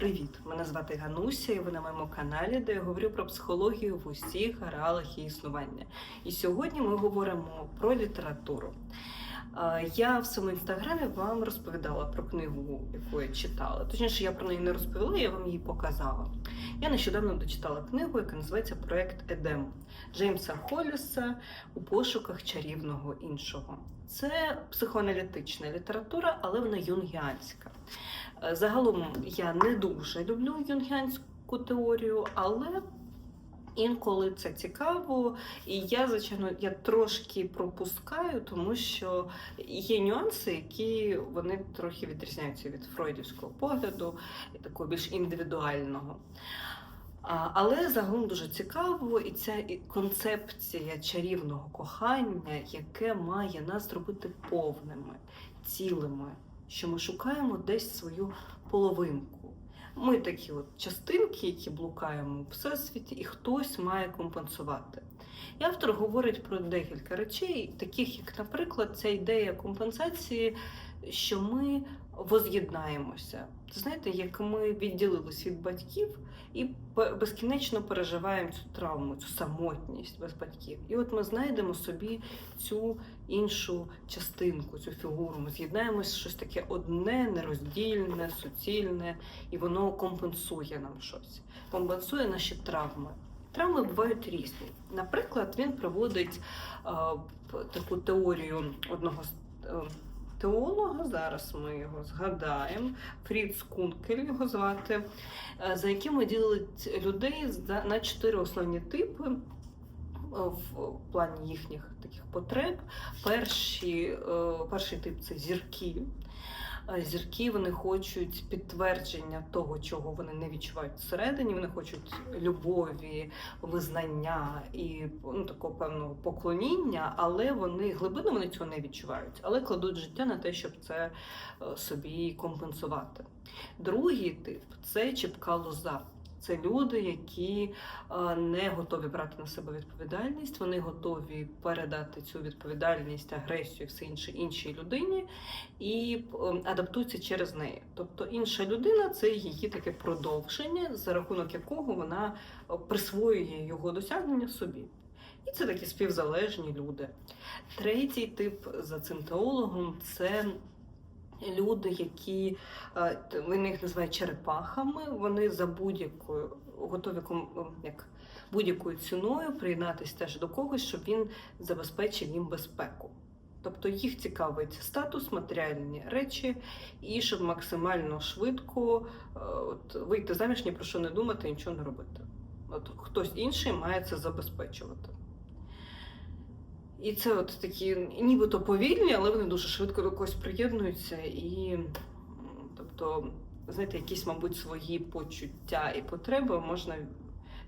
Привіт! Мене звати Гануся, і ви на моєму каналі, де я говорю про психологію в усіх ареалах її існування. І сьогодні ми говоримо про літературу. Е, Я в своєму інстаграмі вам розповідала про книгу, яку я читала. Точніше, я про неї не розповіла, я вам її показала. Я нещодавно дочитала книгу, яка називається Проект Едем Джеймса Холліса у пошуках чарівного іншого. Це психоаналітична література, але вона юнгіанська. Е, Загалом я не дуже люблю юнгіанську теорію, але інколи це цікаво. І я, звичайно, я трошки пропускаю, тому що є нюанси, які вони трохи відрізняються від фройдівського погляду, такого більш індивідуального. Але загалом дуже цікаво, і ця концепція чарівного кохання, яке має нас зробити повними, цілими, що ми шукаємо десь свою половинку. Ми такі от частинки, які блукаємо у всесвіті, і хтось має компенсувати. І автор говорить про декілька речей, таких як, наприклад, ця ідея компенсації, що ми воз'єднаємося. Це знаєте, як ми відділились від батьків і безкінечно переживаємо цю травму, цю самотність без батьків. І от ми знайдемо собі цю іншу частинку, цю фігуру. Ми з'єднаємось в щось таке одне, нероздільне, суцільне, і воно компенсує нам щось, компенсує наші травми. Травми бувають різні. Наприклад, він проводить е, таку теорію одного з е, теолога. Зараз ми його згадаємо. Фріц Кункель його звати, е, за яким ділить людей на чотири основні типи. е, В плані їхніх таких потреб. Перші, е, перший тип це зірки. Зірки вони хочуть підтвердження того, чого вони не відчувають всередині. Вони хочуть любові, визнання і ну, такого певного поклоніння, але вони глибину вони цього не відчувають, але кладуть життя на те, щоб це е, собі компенсувати. Другий тип це чіпка лоза. Це люди, які е, не готові брати на себе відповідальність, вони готові передати цю відповідальність, агресію, все інше іншій людині і е, адаптуються через неї. Тобто інша людина це її таке продовження, за рахунок якого вона е, присвоює його досягнення собі. І це такі співзалежні люди. Третій тип за цим теологом це люди, які е, вони їх називають черепахами. Вони за будь-якою готові як будь-якою ціною приєднатися теж до когось, щоб він забезпечив їм безпеку. Тобто їх цікавить статус, матеріальні речі, і щоб максимально швидко е, от, вийти заміж, ні про що не думати, нічого не робити. От хтось інший має це забезпечувати. І це от такі нібито повільні, але вони дуже швидко до когось приєднуються і, тобто, знаєте, якісь, мабуть, свої почуття і потреби можна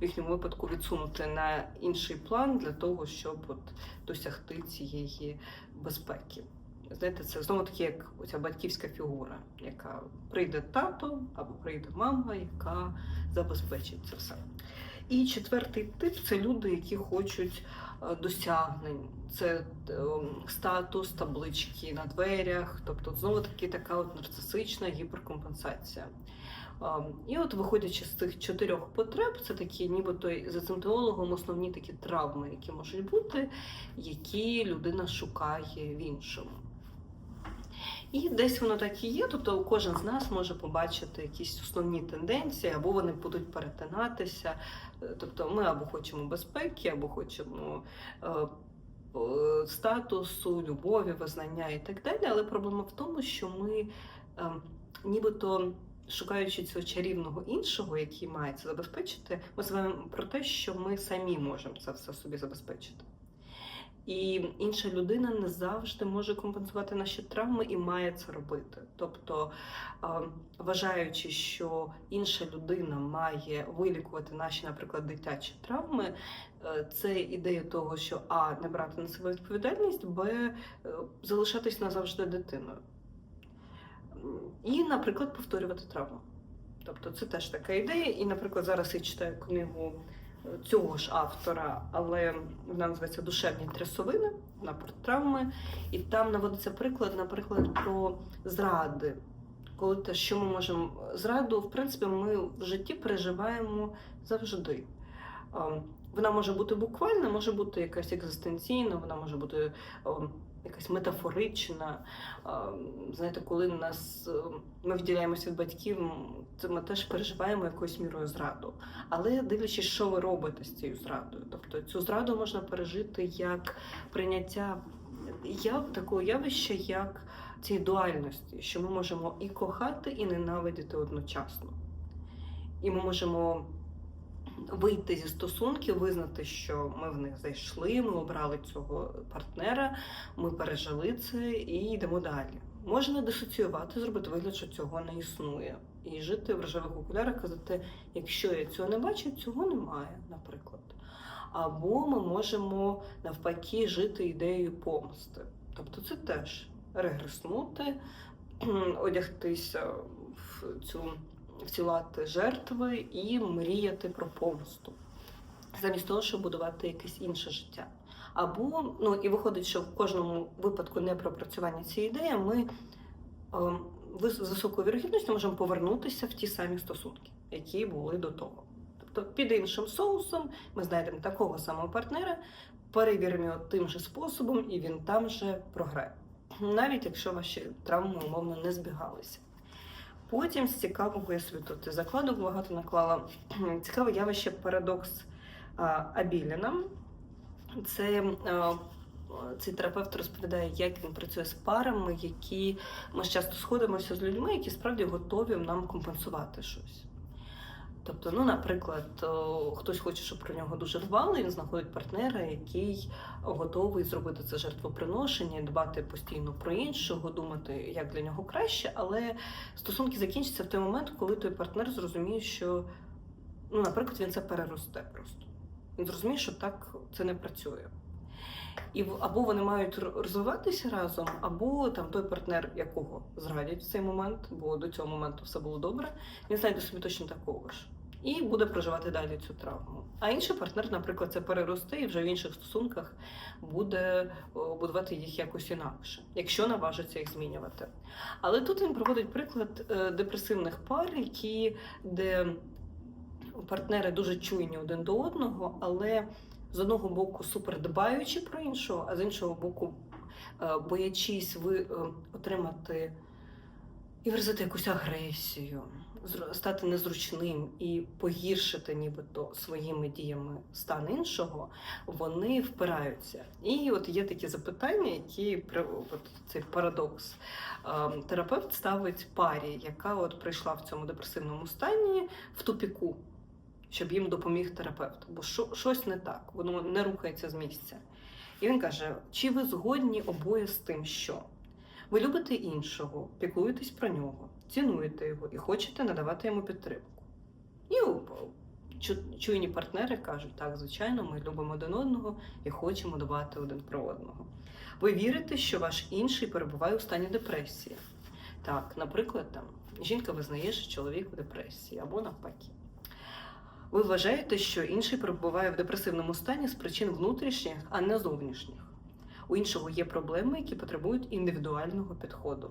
в їхньому випадку відсунути на інший план для того, щоб от досягти цієї безпеки. Знаєте, це знову таки як оця батьківська фігура, яка прийде тато або прийде мама, яка забезпечить це все. І четвертий тип це люди, які хочуть е, досягнень. Це е, статус, таблички на дверях, тобто знову таки така от нарцисична гіперкомпенсація. Ем, І от виходячи з цих чотирьох потреб, це такі, нібито за цим теологом, основні такі травми, які можуть бути, які людина шукає в іншому. І десь воно так і є, тобто кожен з нас може побачити якісь основні тенденції, або вони будуть перетинатися. Е, Тобто ми або хочемо безпеки, або хочемо е, е, статусу, любові, визнання і так далі. Але проблема в тому, що ми е, нібито. Шукаючи цього чарівного іншого, який має це забезпечити, ми знаємо про те, що ми самі можемо це все собі забезпечити. І інша людина не завжди може компенсувати наші травми і має це робити. Тобто, вважаючи, що інша людина має вилікувати наші, наприклад, дитячі травми, е, це ідея того, що а не брати на себе відповідальність, б е, залишатись назавжди дитиною. І, наприклад, повторювати травму. Тобто це теж така ідея. І, наприклад, зараз я читаю книгу цього ж автора, але вона називається Душевні трясовини, про травми. І там наводиться приклад, наприклад, про зради коли те, що ми можемо зраду, в принципі, ми в житті переживаємо завжди. Ем, Вона може бути буквальна, може бути якась екзистенційна, вона може бути ем, якась метафорична. Знаєте, коли нас ем, ми відділяємося від батьків, це ми теж переживаємо якоюсь мірою зраду. Але дивлячись, що ви робите з цією зрадою. Тобто цю зраду можна пережити як прийняття я, такого явища, як цієї дуальності, що ми можемо і кохати, і ненавидіти одночасно. І ми можемо вийти зі стосунків, визнати, що ми в них зайшли, ми обрали цього партнера, ми пережили це і йдемо далі. Можна дисоціювати, зробити вигляд, що цього не існує, і жити в рожевих окулярах, казати, якщо я цього не бачу, цього немає, наприклад. Або ми можемо навпаки жити ідеєю помсти. Тобто це теж регреснути, одягтися в цю в ці лати жертви і мріяти про помсту, замість того, щоб будувати якесь інше життя. Або, ну і виходить, що в кожному випадку непропрацювання цієї ідеї ми ви- з високою вірогідністю можемо повернутися в ті самі стосунки, які були до того. Тобто під іншим соусом ми знайдемо такого самого партнера, перевіримо його тим же способом, і він там же програє. Навіть якщо ваші травми умовно не збігалися. Потім з цікавого я собі тут закладок багато наклала. Цікаве явище парадокс Абіліна. Це цей терапевт розповідає, як він працює з парами, які ми часто сходимося з людьми, які справді готові нам компенсувати щось. Тобто, ну, наприклад, хтось хоче, щоб про нього дуже дбали, він знаходить партнера, який готовий зробити це жертвоприношення, дбати постійно про іншого, думати, як для нього краще, але стосунки закінчаться в той момент, коли той партнер зрозуміє, що, ну, наприклад, він це переросте просто. Він зрозуміє, що так це не працює. І або вони мають розвиватися разом, або там той партнер, якого зрадять в цей момент, бо до цього моменту все було добре, він знайде собі точно такого ж. І буде проживати далі цю травму. А інший партнер, наприклад, це переросте і вже в інших стосунках буде будувати їх якось інакше, якщо наважиться їх змінювати. Але тут він проводить приклад е, депресивних пар, які де партнери дуже чуйні один до одного, але з одного боку супер дбаючи про іншого, а з іншого боку, е, боячись ви е, отримати і виразити якусь агресію, стати незручним і погіршити нібито своїми діями стан іншого, вони впираються. І от є такі запитання, які от цей парадокс е, терапевт ставить парі, яка от прийшла в цьому депресивному стані в тупіку щоб їм допоміг терапевт, бо що, щось не так, воно не рухається з місця. І він каже: чи ви згодні обоє з тим, що ви любите іншого, піклуєтесь про нього, цінуєте його і хочете надавати йому підтримку? І чуйні партнери кажуть, так, звичайно, ми любимо один одного і хочемо дбати один про одного. Ви вірите, що ваш інший перебуває у стані депресії? Так, наприклад, там жінка визнає, що чоловік в депресії або навпаки. Ви вважаєте, що інший перебуває в депресивному стані з причин внутрішніх, а не зовнішніх. У іншого є проблеми, які потребують індивідуального підходу.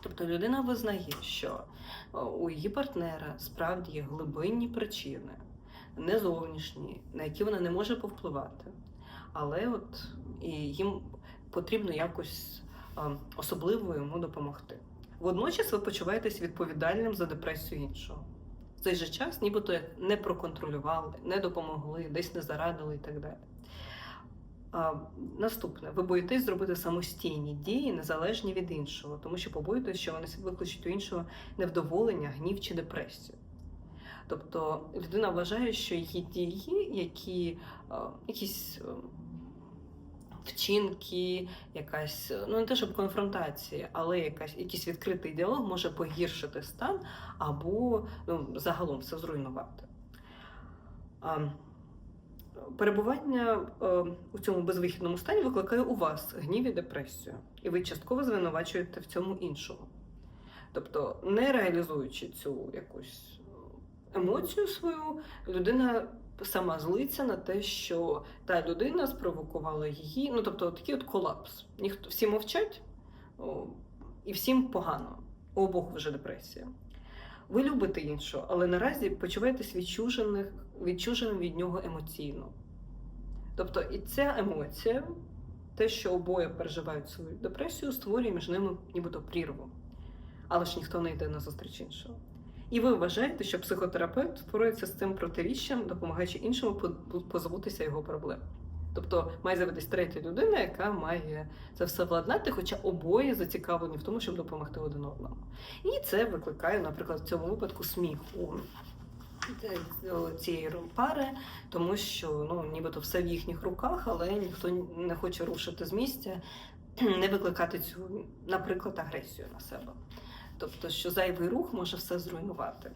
Тобто людина визнає, що у її партнера справді є глибинні причини, не зовнішні, на які вона не може повпливати. Але от і їм потрібно якось особливо йому допомогти. Водночас ви почуваєтесь відповідальним за депресію іншого в цей же час, нібито не проконтролювали, не допомогли, десь не зарадили і так далі. А, наступне, ви боїтесь зробити самостійні дії, незалежні від іншого, тому що побоїтесь, що вони викличуть у іншого невдоволення, гнів чи депресію. Тобто людина вважає, що її дії, які а, якісь а, вчинки, якась, ну не те, щоб конфронтація, але якась, якийсь відкритий діалог може погіршити стан або ну, загалом все зруйнувати. А, перебування е, у цьому безвихідному стані викликає у вас гнів і депресію, і ви частково звинувачуєте в цьому іншого. Тобто, не реалізуючи цю якусь емоцію свою, людина сама злиться на те, що та людина спровокувала її. Ну тобто такий от колапс. Ніхто всі мовчать о, і всім погано. у обох вже депресія. Ви любите іншого, але наразі почуваєтесь відчужених, відчуженим від нього емоційно. Тобто, і ця емоція, те, що обоє переживають свою депресію, створює між ними нібито прірву. Але ж ніхто не йде на зустріч іншого. І ви вважаєте, що психотерапевт впорається з цим протиріччям, допомагаючи іншому позбутися його проблем. Тобто має з'явитись третя людина, яка має це все владнати, хоча обоє зацікавлені в тому, щоб допомогти один одному. І це викликає, наприклад, в цьому випадку сміх у цієї пари, тому що ну, нібито все в їхніх руках, але ніхто не хоче рушити з місця, не викликати цю, наприклад, агресію на себе. Тобто, що зайвий рух може все зруйнувати.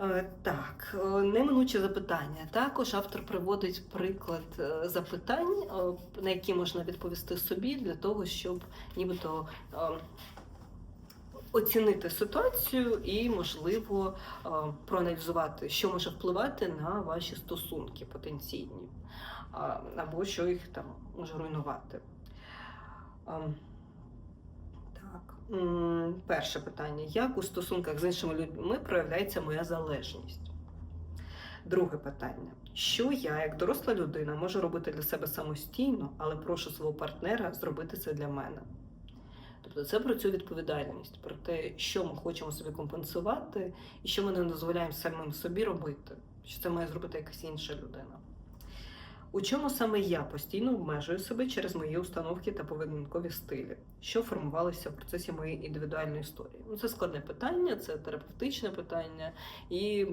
Е, Так, е, неминуче запитання. Також автор приводить приклад е, запитань, на які можна відповісти собі для того, щоб нібито оцінити ситуацію і, можливо, проаналізувати, що може впливати на ваші стосунки потенційні, або що їх там може руйнувати. Перше питання: як у стосунках з іншими людьми проявляється моя залежність? Друге питання: що я, як доросла людина, можу робити для себе самостійно, але прошу свого партнера зробити це для мене? Тобто це про цю відповідальність, про те, що ми хочемо собі компенсувати, і що ми не дозволяємо самим собі робити, що це має зробити якась інша людина. У чому саме я постійно обмежую себе через мої установки та поведінкові стилі, що формувалися в процесі моєї індивідуальної історії? Ну, це складне питання, це терапевтичне питання, і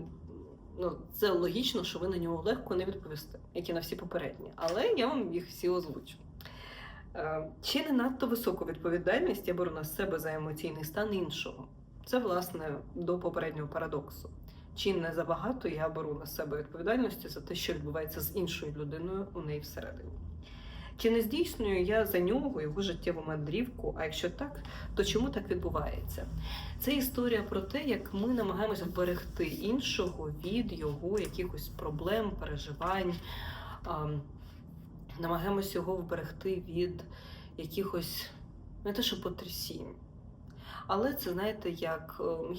ну, це логічно, що ви на нього легко не відповісте, як і на всі попередні. Але я вам їх всі озвучу. Е, Чи не надто високу відповідальність я беру на себе за емоційний стан іншого? Це, власне, до попереднього парадоксу. Чи не забагато я беру на себе відповідальності за те, що відбувається з іншою людиною у неї всередині? Чи не здійснюю я за нього його життєву мандрівку? А якщо так, то чому так відбувається? Це історія про те, як ми намагаємося вберегти іншого від його якихось проблем, переживань, ам, намагаємося його вберегти від якихось не те, що потрясінь. Але це, знаєте, як е,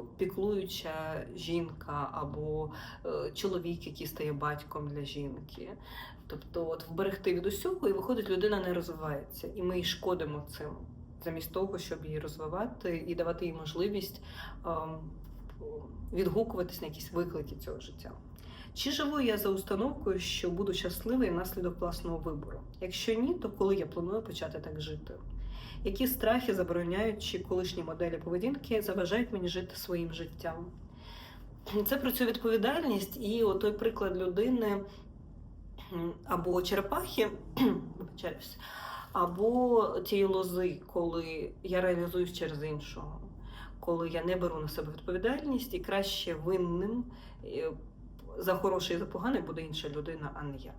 гіперпіклуюча жінка або е, чоловік, який стає батьком для жінки. Тобто, от вберегти від усього, і виходить, людина не розвивається, і ми їй шкодимо цим, замість того, щоб її розвивати і давати їй можливість ем, відгукуватись на якісь виклики цього життя. Чи живу я за установкою, що буду щасливий внаслідок власного вибору? Якщо ні, то коли я планую почати так жити? Які страхи забороняючи колишні моделі поведінки заважають мені жити своїм життям? Це про цю відповідальність і отой приклад людини або черепахи, або тієї лози, коли я реалізуюсь через іншого, коли я не беру на себе відповідальність і краще винним е, за хороше і за погане буде інша людина, а не я.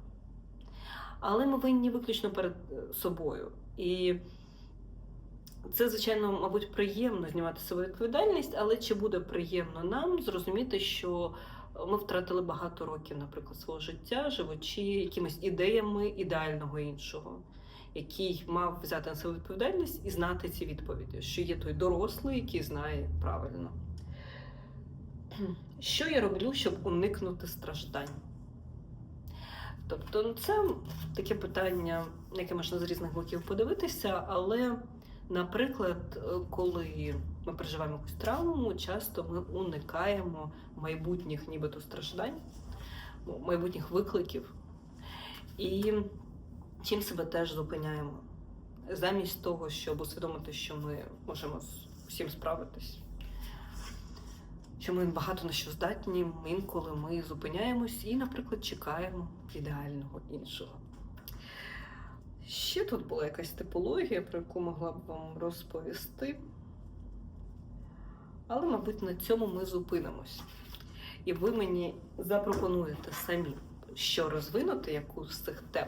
Але ми винні виключно перед е, собою. І це, звичайно, мабуть, приємно знімати себе відповідальність, але чи буде приємно нам зрозуміти, що ми втратили багато років, наприклад, свого життя, живучи якимись ідеями ідеального іншого, який мав взяти на себе відповідальність і знати ці відповіді, що є той дорослий, який знає правильно. Що я роблю, щоб уникнути страждань? Тобто, ну, це таке питання, яке можна з різних боків подивитися, але, наприклад, коли ми переживаємо якусь травму, часто ми уникаємо майбутніх нібито страждань, ну, майбутніх викликів, і чим себе теж зупиняємо. Замість того, щоб усвідомити, що ми можемо з усім справитись що ми багато на що здатні, інколи ми зупиняємось і, наприклад, чекаємо ідеального іншого. Ще тут була якась типологія, про яку могла б вам розповісти. Але, мабуть, на цьому ми зупинимось. І ви мені запропонуєте самі, що розвинути, яку з цих тем.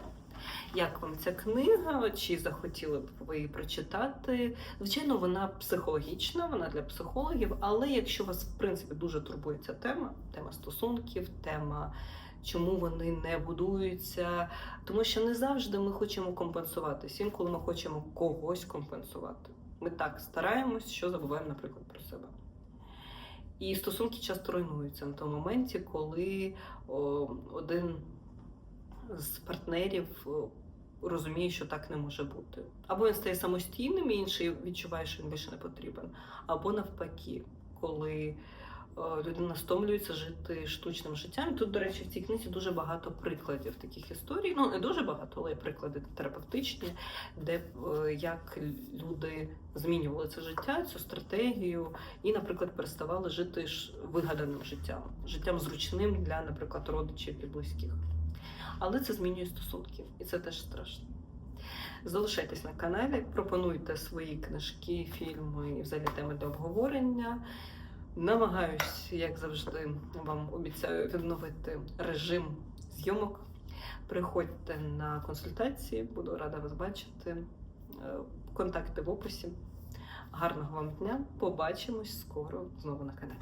Як вам ця книга? Чи захотіли б ви її прочитати? Звичайно, вона психологічна, вона для психологів, але якщо вас, в принципі, дуже турбує ця тема, тема стосунків, тема, чому вони не будуються, тому що не завжди ми хочемо компенсуватись. Інколи ми хочемо когось компенсувати. Ми так стараємось, що забуваємо, наприклад, про себе. І стосунки часто руйнуються на тому моменті, коли о, один з партнерів розуміє, що так не може бути. Або він стає самостійним, і інший відчуває, що він більше не потрібен, або навпаки, коли людина стомлюється жити штучним життям. Тут, до речі, в цій книзі дуже багато прикладів таких історій. Ну не дуже багато, але приклади терапевтичні, де е, як люди змінювали це життя, цю стратегію, і, наприклад, переставали жити вигаданим життям, життям зручним для, наприклад, родичів і близьких. Але це змінює стосунки, і це теж страшно. Залишайтесь на каналі, пропонуйте свої книжки, фільми і взагалі теми для обговорення. Намагаюсь, як завжди, вам обіцяю відновити режим зйомок. Приходьте на консультації, буду рада вас бачити. Е, Контакти в описі. Гарного вам дня. Побачимось скоро знову на каналі.